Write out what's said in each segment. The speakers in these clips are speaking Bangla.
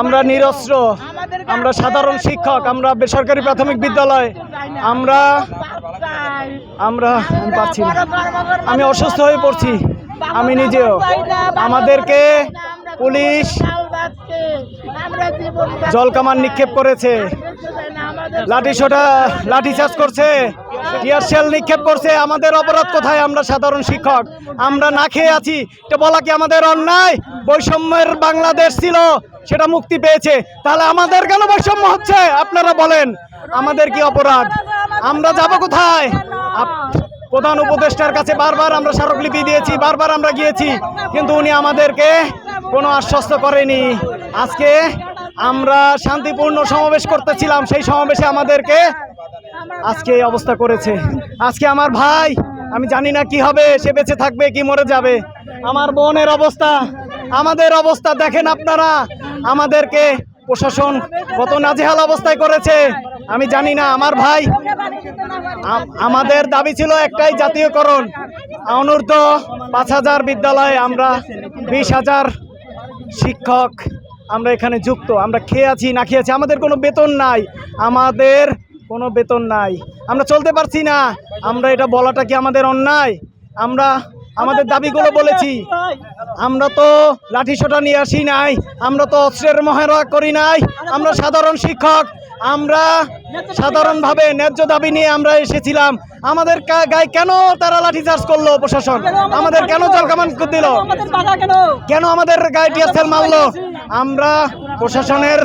আমরা নিরস্ত্র, আমরা সাধারণ শিক্ষক, আমরা বেসরকারি প্রাথমিক বিদ্যালয়, আমরা আমরা পাচ্ছি না। আমি অসুস্থ হয়ে পড়ছি, আমি নিজেও। আমাদেরকে পুলিশ জলকামান নিক্ষেপ করেছে। লাঠি সোটা লাঠি চার্জ করছে। টিয়ার শেল নিক্ষেপ করছে, আমাদের অপরাধ কোথায়? আমরা সাধারণ শিক্ষক। আমরা না খেয়ে আছি। এটা বলা কি আমাদের অন্যায়? বৈষম্যের বাংলাদেশ ছিল, সেটা মুক্তি পেয়েছে। তাহলে আমাদের কেন বৈষম্য হচ্ছে? আপনারা বলেন। আমাদের কি অপরাধ? আমরা যাব কোথায়? প্রধান উপদেষ্টার কাছে বারবার আমরা স্মারকলিপি দিয়েছি, বারবার আমরা গিয়েছি। কিন্তু উনি আমাদেরকে কোনো আশ্বস্ত করেনি। আজকে আমরা শান্তিপূর্ণ সমাবেশ করতেছিলাম। সেই সমাবেশে আমাদেরকে আজকে এই অবস্থা করেছে। আজকে আমার ভাই, আমি জানি না কি হবে, সে বেঁচে থাকবে কি মরে যাবে। আমার বোনের অবস্থা, আমাদের অবস্থা দেখেন আপনারা। আমাদেরকে প্রশাসন কত নাজেহাল অবস্থায় করেছে। আমি জানি না, আমার ভাই আমাদের দাবি ছিল একটাই জাতীয়করণ। অনূর্ধ্ব পাঁচ হাজার বিদ্যালয়ে আমরা বিশ হাজার শিক্ষক আমরা এখানে যুক্ত। আমরা খেয়ে আছি, না খেয়ে আছি, আমাদের কোনো বেতন নাই। আমাদের কোনো বেতন নাই। আমরা চলতে পারছি না। আমরা এটা বলাটা কি আমাদের অন্যায়? আমরা আমাদের দাবিগুলো বলেছি। আমরা তো লাঠি সোটা নিয়ে আসি নাই। আমরা তো অস্ত্রের মহেরা করি নাই। আমরা সাধারণ শিক্ষক। আমরা সাধারণভাবে ন্যায্য দাবি নিয়ে আমরা এসেছিলাম। আমাদের গায়ে কেন তারা লাঠি চার্জ করল প্রশাসন? আমাদের কেন জলকামান দিল? কেন? আমাদের গায়ে টিয়ারসেল মারলো? আমরা প্রশাসনের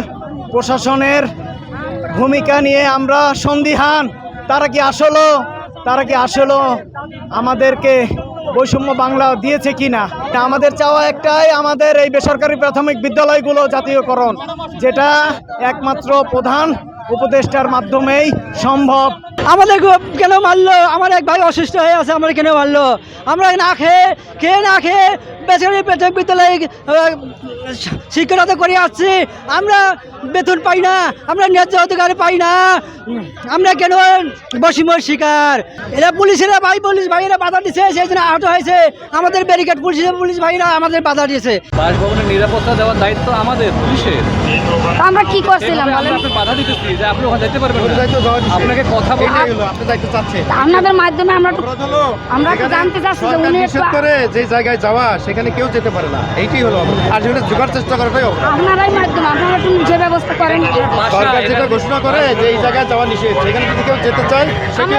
প্রশাসনের ভূমিকা নিয়ে আমরা সন্দিহান। তারা কি আসলো? তারা কি আসলো? আমাদেরকে বৈষম্য বাংলা দিয়েছে কি না? আমাদের চাওয়া একটাই, আমাদের এই বেসরকারি প্রাথমিক বিদ্যালয়গুলো জাতীয়করণ, যেটা একমাত্র প্রধান উপদেষ্টার মাধ্যমেই সম্ভব। আমাদের কেন মারলো? আমার এক ভাই অসুস্থ হয়ে আছে, আমার কেন মারলো? আমরা না খেয়ে খেয়ে না খেয়ে বেসরকারি প্রাথমিক বিদ্যালয়ে শিক্ষকতা করে আসছি। আমরা বেতন পাই না আমরা ন্যায্য অধিকার পাই না। আমরা কেন বসিমর শিকার? এরা পুলিশেরা ভাই পুলিশ ভাইয়েরা বাধা দিচ্ছে সেই জন্য আহত হয়েছে। আমাদের ব্যারিকেড পুলিশের পুলিশ ভাইরা আমাদের বাধা দিয়েছে। বাসভবনের নিরাপত্তা দেওয়ার দায়িত্ব আমাদের পুলিশের। আমরা কি করছিলাম আপনি বাধা দিতেছি যে আপনি ওখানে যেতে পারবেন না। আপনাকে কথা বলতে আপনাদের মাধ্যমে আমরা আমরা জানতে চাচ্ছি যে উনি করে যে জায়গায় যাওয়া সেখানে কেউ যেতে পারে না। এইটাই হলো। আর যেটা জোগাড় চেষ্টা করাটাই হবে আপনারাই মাধ্যমে আপনারা একটু ব্যবস্থা করেন। সরকার যেটা ঘোষণা করে যে এই জায়গায় যাওয়া নিষেধ সেখানে যদি কেউ যেতে চায়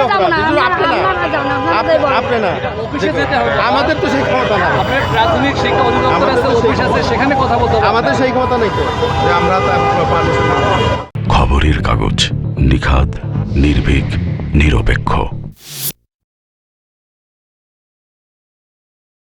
অপরাধ। না, কিন্তু আপনি না। আপনারা যান না, আপনারা আপনি- না। অফিসে যেতে হবে। আমাদের তো সেই ক্ষমতা না আপনার প্রাথমিক শিক্ষা অধিদপ্তর আছে অফিস আছে সেখানে কথা বলতে আমাদের সেই ক্ষমতা নেই তো যে আমরা তার খবরের কাগজ নিখাদ নির্ভীক নিরপেক্ষ।